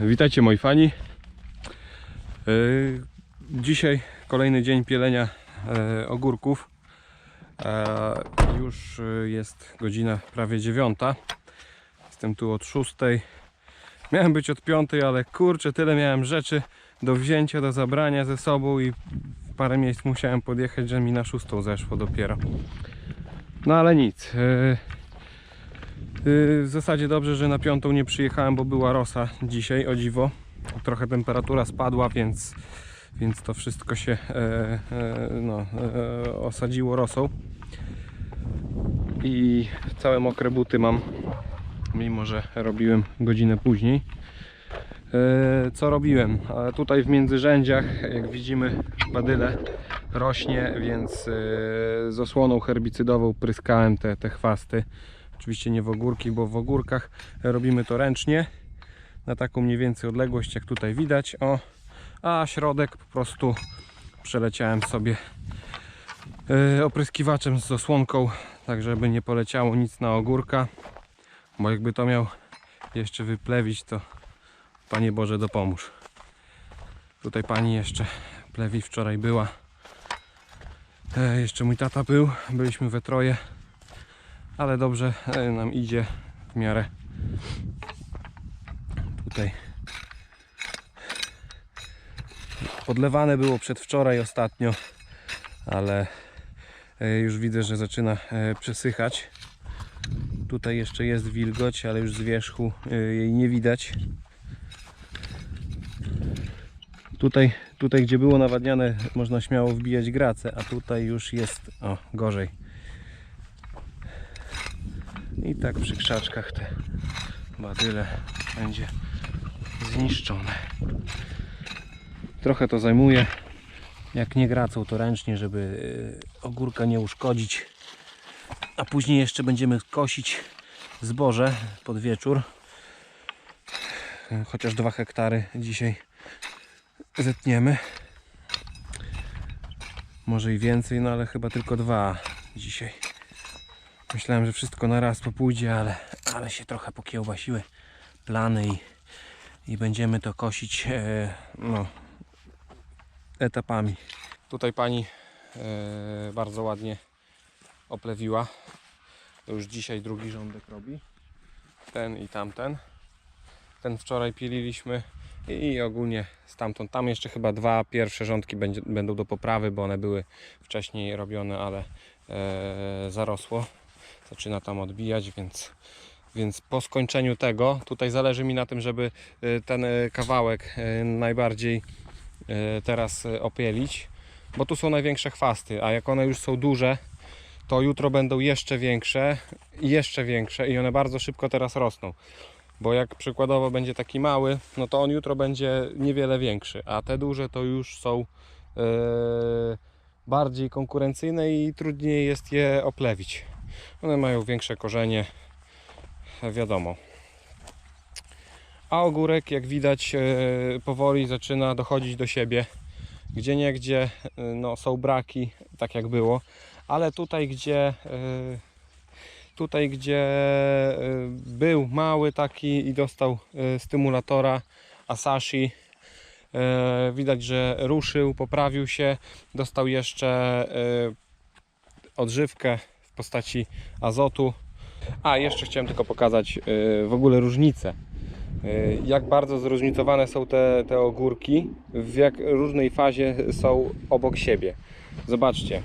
Witajcie moi fani. Yy, Dzisiaj kolejny dzień pielenia e, ogórków. E, Już e, jest godzina prawie dziewiąta. Jestem tu od szóstej. Miałem być od piątej, ale kurczę, tyle miałem rzeczy do wzięcia, do zabrania ze sobą i w parę miejsc musiałem podjechać, że mi na szóstą zeszło dopiero. No ale nic. Yy, W zasadzie dobrze, że na piątą nie przyjechałem, bo była rosa dzisiaj, o dziwo. Trochę temperatura spadła, więc, więc to wszystko się e, e, no, e, osadziło rosą. I całe mokre buty mam, mimo że robiłem godzinę później. E, Co robiłem? A Tutaj w międzyrzędziach, jak widzimy, badyle rośnie, więc e, z osłoną herbicydową pryskałem te, te chwasty. Oczywiście nie w ogórki, bo w ogórkach robimy to ręcznie na taką mniej więcej odległość, jak tutaj widać. O, a środek po prostu przeleciałem sobie e, opryskiwaczem z osłonką, tak żeby nie poleciało nic na ogórka, bo jakby to miał jeszcze wyplewić, to Panie Boże dopomóż. Tutaj pani jeszcze plewi wczoraj była. E, jeszcze mój tata był, byliśmy we troje ale dobrze e, nam idzie w miarę tutaj. Podlewane było przedwczoraj ostatnio ale e, już widzę, że zaczyna e, przesychać. Tutaj jeszcze jest wilgoć, ale już z wierzchu jej nie widać. Tutaj, tutaj gdzie było nawadniane można śmiało wbijać gracę, a tutaj już jest o, gorzej i tak przy krzaczkach te badyle będzie zniszczone. Trochę to zajmuje. Jak nie gracą to ręcznie, żeby y, ogórka nie uszkodzić. A później jeszcze będziemy kosić zboże pod wieczór. Chociaż dwa hektary dzisiaj zetniemy. Może i więcej, no ale chyba tylko dwa dzisiaj. Myślałem, że wszystko na raz popójdzie, ale, ale się trochę pokiełbasiły plany i, i będziemy to kosić e, no, etapami. Tutaj pani e, bardzo ładnie oplewiła. To już dzisiaj drugi rządek robi. Ten i tamten. Ten wczoraj pililiśmy i, ogólnie stamtąd. Tam jeszcze chyba dwa pierwsze rządki będzie, będą do poprawy, bo one były wcześniej robione, ale e, zarosło zaczyna tam odbijać, więc, więc po skończeniu tego, tutaj zależy mi na tym, żeby y, ten y, kawałek y, najbardziej teraz opielić, bo tu są największe chwasty, a jak one już są duże, to jutro będą jeszcze większe, i jeszcze większe i one bardzo szybko teraz rosną. Bo jak przykładowo będzie taki mały, no to on jutro będzie niewiele większy, a te duże to już są y, bardziej konkurencyjne i trudniej jest je oplewić. One mają większe korzenie, wiadomo. A ogórek, jak widać, e, powoli zaczyna dochodzić do siebie. Gdzie niegdzie e, no, są braki, tak jak było, ale tutaj, gdzie e, tutaj, gdzie był mały taki i dostał stymulatora Asashi, widać, że ruszył, poprawił się, dostał jeszcze odżywkę postaci azotu. A jeszcze chciałem tylko pokazać yy, w ogóle różnice. Yy, Jak bardzo zróżnicowane są te, te ogórki, w jak różnej fazie są obok siebie. Zobaczcie.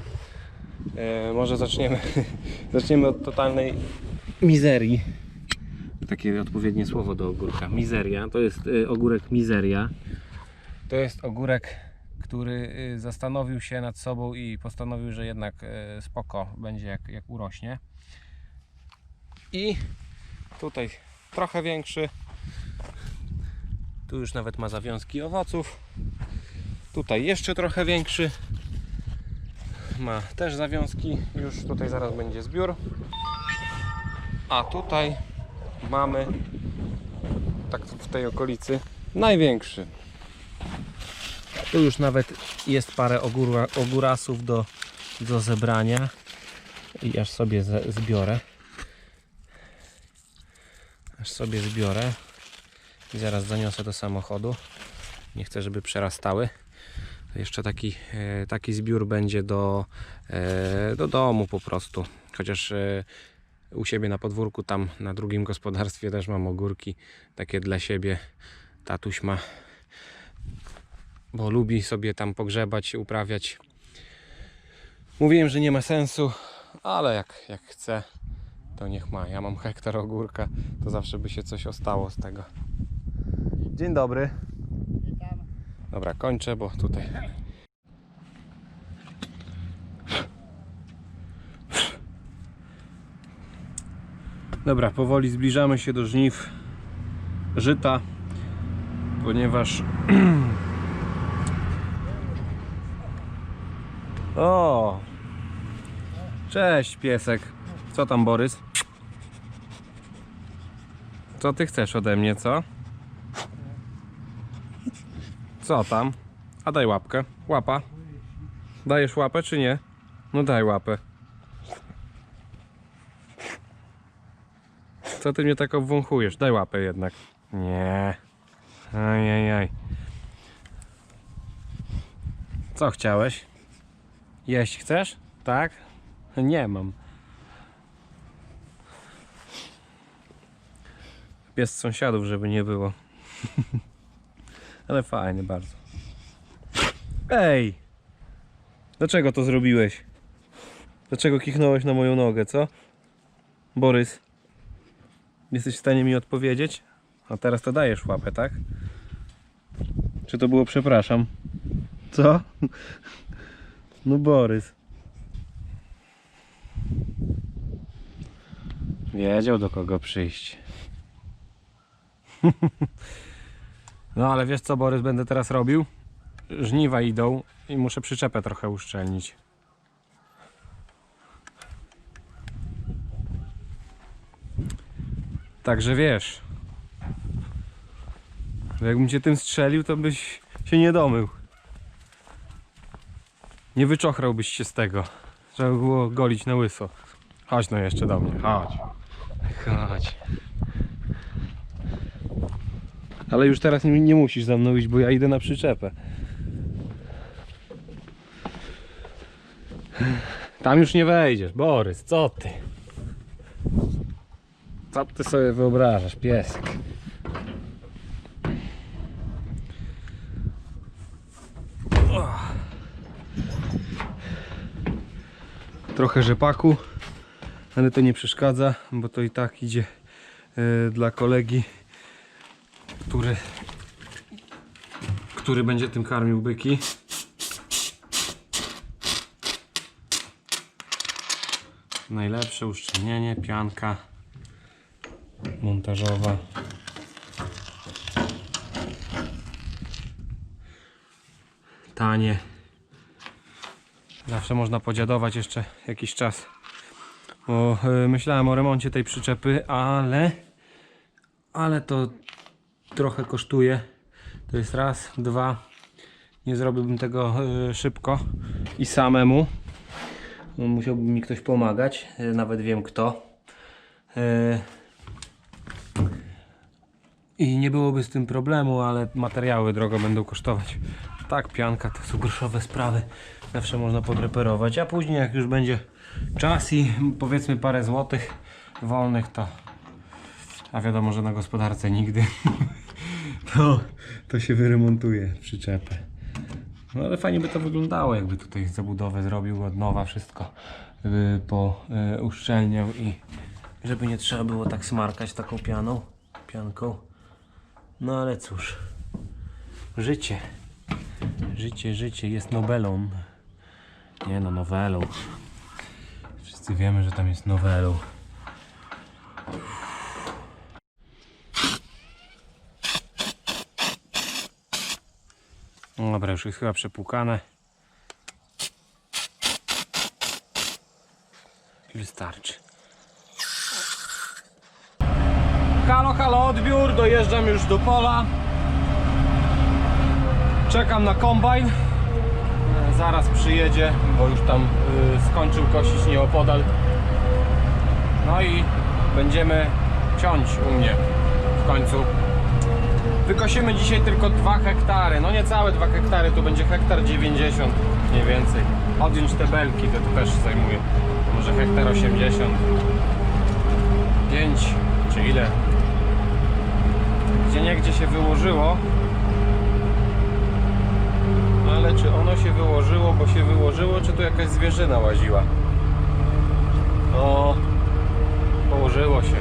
Yy, Może zaczniemy, zaczniemy od totalnej mizerii. Takie odpowiednie słowo do ogórka. Mizeria. To jest ogórek mizeria. To jest ogórek, który y, zastanowił się nad sobą i postanowił, że jednak y, spoko będzie jak, jak urośnie. I tutaj trochę większy. Tu już nawet ma zawiązki owoców. Tutaj jeszcze trochę większy. Ma też zawiązki. Już tutaj zaraz będzie zbiór. A tutaj mamy tak w tej okolicy największy. Tu już nawet jest parę ogóra, ogórasów do, do zebrania i aż sobie zbiorę. Aż sobie zbiorę. i zaraz zaniosę do samochodu. Nie chcę, żeby przerastały. Jeszcze taki, e, taki zbiór będzie do, e, do domu po prostu. Chociaż e, u siebie na podwórku, tam na drugim gospodarstwie też mam ogórki takie dla siebie. Tatuś ma, bo lubi sobie tam pogrzebać, uprawiać. Mówiłem, że nie ma sensu, ale jak, jak chce, to niech ma. Ja mam hektar ogórka, to zawsze by się coś ostało z tego. Dzień dobry. Dobra, kończę, bo tutaj. Dobra, powoli zbliżamy się do żniw żyta, ponieważ. o! Cześć, piesek. Co tam, Borys? Co ty chcesz ode mnie, co? Co tam? A daj łapkę. Łapa. Dajesz łapę czy nie? No daj łapę. Co ty mnie tak obwąchujesz? Daj łapę jednak. Nie. Ajajaj. Co chciałeś? Jeść chcesz? Tak? Nie mam. Pies sąsiadów, żeby nie było. Ale fajny bardzo. Ej! Dlaczego to zrobiłeś? Dlaczego kichnąłeś na moją nogę, co? Borys? Jesteś w stanie mi odpowiedzieć? A teraz to dajesz łapę, tak? Czy to było przepraszam? Co? No Borys. Wiedział do kogo przyjść. No ale wiesz co Borys będę teraz robił? Żniwa idą i muszę przyczepę trochę uszczelnić. Także wiesz. Jakbym cię tym strzelił, to byś się nie domył. Nie wyczochrałbyś się z tego. Trzeba było golić na łyso. Chodź no jeszcze do mnie, chodź. Chodź. Ale już teraz nie, nie musisz za mną iść, bo ja idę na przyczepę. Tam już nie wejdziesz, Borys, co ty? Co ty sobie wyobrażasz, piesek? Trochę rzepaku, ale to nie przeszkadza, bo to i tak idzie e, dla kolegi, który, który będzie tym karmił byki. Najlepsze uszczelnienie, pianka montażowa. Tanie. Zawsze można podziadować jeszcze jakiś czas. Bo e, myślałem o remoncie tej przyczepy, ale ale to trochę kosztuje. To jest raz, dwa. Nie zrobiłbym tego e, szybko i samemu. Musiałby mi ktoś pomagać, e, nawet wiem kto. I nie byłoby z tym problemu, ale materiały drogo będą kosztować. Tak, pianka to są groszowe sprawy. Zawsze można podreperować, a później jak już będzie czas i powiedzmy parę złotych wolnych, to a wiadomo, że na gospodarce nigdy to, to się wyremontuje przyczepę. No ale fajnie by to wyglądało, jakby tutaj zabudowę zrobił od nowa, wszystko by po uszczelniał i żeby nie trzeba było tak smarkać taką pianą, pianką. No ale cóż, życie, życie, życie jest nowelą. Nie no, nowelą. Wszyscy wiemy, że tam jest nowelą. No Dobra, już jest chyba przepłukane. Wystarczy. Halo, halo, odbiór, dojeżdżam już do pola. Czekam na kombajn. Zaraz przyjedzie, bo już tam y, skończył kosić nieopodal. No i będziemy ciąć u mnie w końcu. Wykosimy dzisiaj tylko 2 hektary, no niecałe 2 hektary, tu będzie hektar 90 mniej więcej. Odjąć te belki, to, to też zajmuje, może hektar 80. 5 czy ile? Gdzie niegdzie się wyłożyło, ale czy ono się wyłożyło, bo się wyłożyło, czy tu jakaś zwierzyna łaziła? O, położyło się.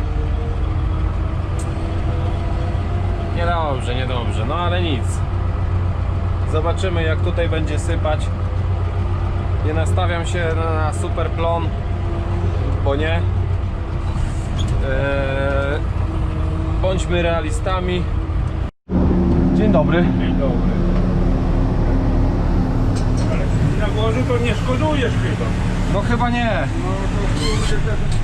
Niedobrze, niedobrze, no ale nic. Zobaczymy jak tutaj będzie sypać. Nie nastawiam się na, na super plon, bo nie. Eee, bądźmy realistami. Dzień dobry. Dzień dobry. Ale morzu to nie szkodujesz chyba. No chyba nie. No to kurde, te-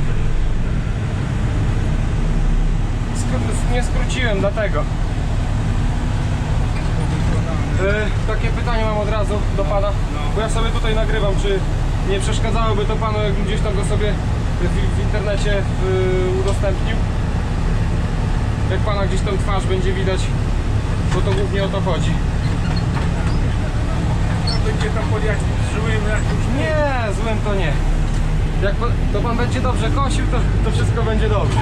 Skr- nie skróciłem dlatego. E, takie pytanie mam od razu do pana. Bo ja sobie tutaj nagrywam, czy nie przeszkadzałoby to panu, jakbym gdzieś tam go sobie w, w internecie y, udostępnił? Jak pana gdzieś tam twarz będzie widać, bo to głównie o to chodzi. będzie tam pod jakimś złym jakimś... Nie, złym to nie. Jak to pan będzie dobrze kosił, to, to wszystko będzie dobrze.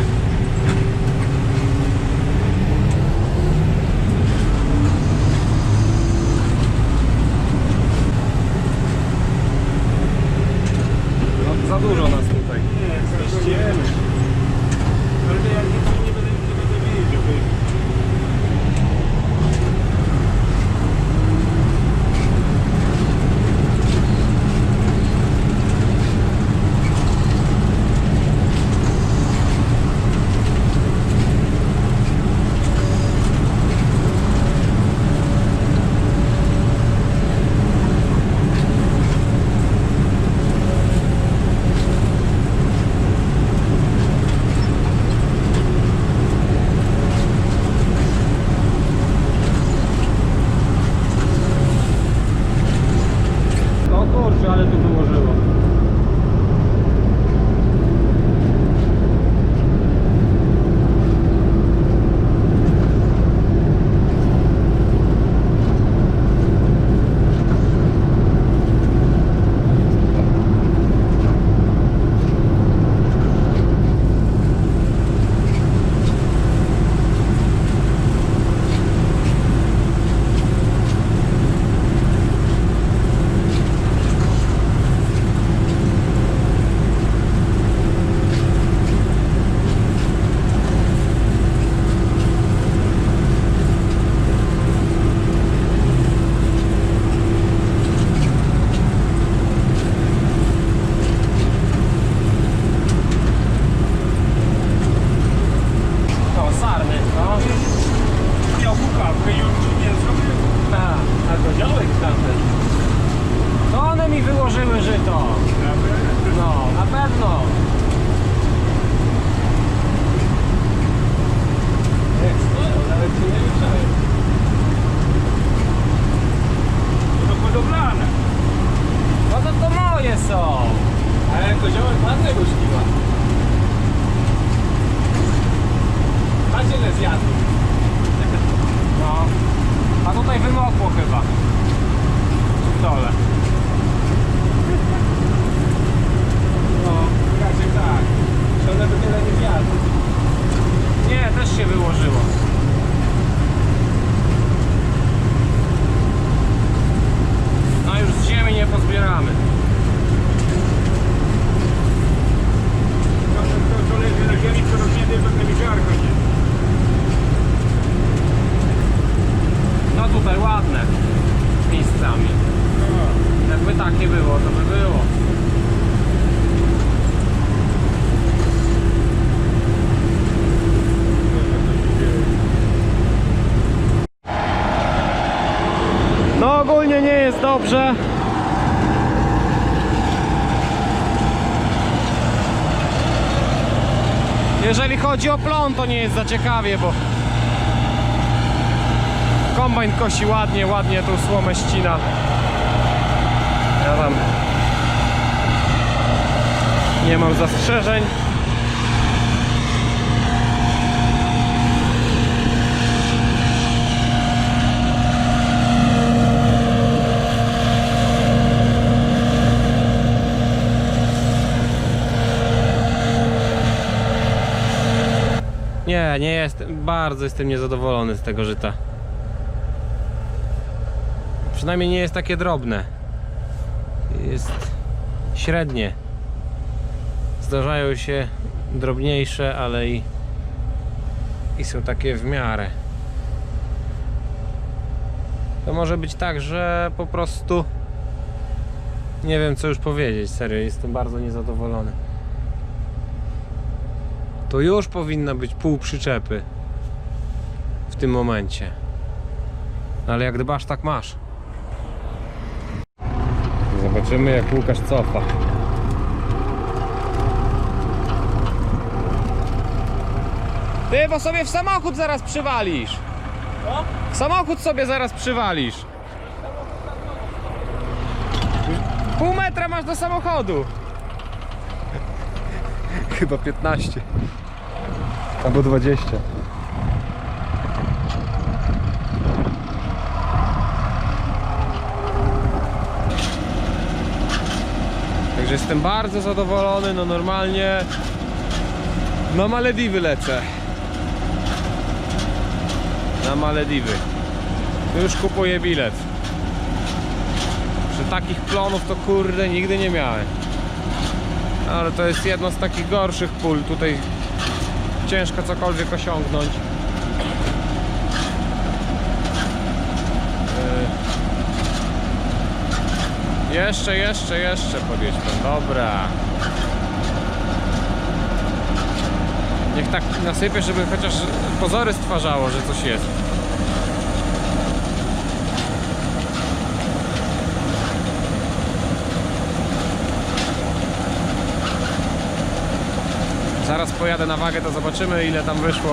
Nie jest dobrze. Jeżeli chodzi o plon, to nie jest za ciekawie, bo kombajn kosi ładnie, ładnie tą słomę ścina. Ja tam nie mam zastrzeżeń. Nie, nie jestem, bardzo jestem niezadowolony z tego żyta. Przynajmniej nie jest takie drobne. Jest średnie. Zdarzają się drobniejsze, ale i, i są takie w miarę. To może być tak, że po prostu nie wiem co już powiedzieć, serio, jestem bardzo niezadowolony. To już powinna być pół przyczepy w tym momencie. Ale jak dbasz, tak masz. Zobaczymy jak Łukasz cofa. Ty, bo sobie w samochód zaraz przywalisz. W samochód sobie zaraz przywalisz. Pół metra masz do samochodu. Chyba 15. Albo 20. Także jestem bardzo zadowolony, no normalnie na Malediwy lecę. Na Malediwy. Już kupuję bilet. Że takich plonów to kurde nigdy nie miałem. Ale to jest jedno z takich gorszych pól. Tutaj ciężko cokolwiek osiągnąć. Yy. Jeszcze, jeszcze, jeszcze podjedźmy. Dobra. Niech tak nasypie, żeby chociaż pozory stwarzało, że coś jest. Zaraz pojadę na wagę, to zobaczymy ile tam wyszło.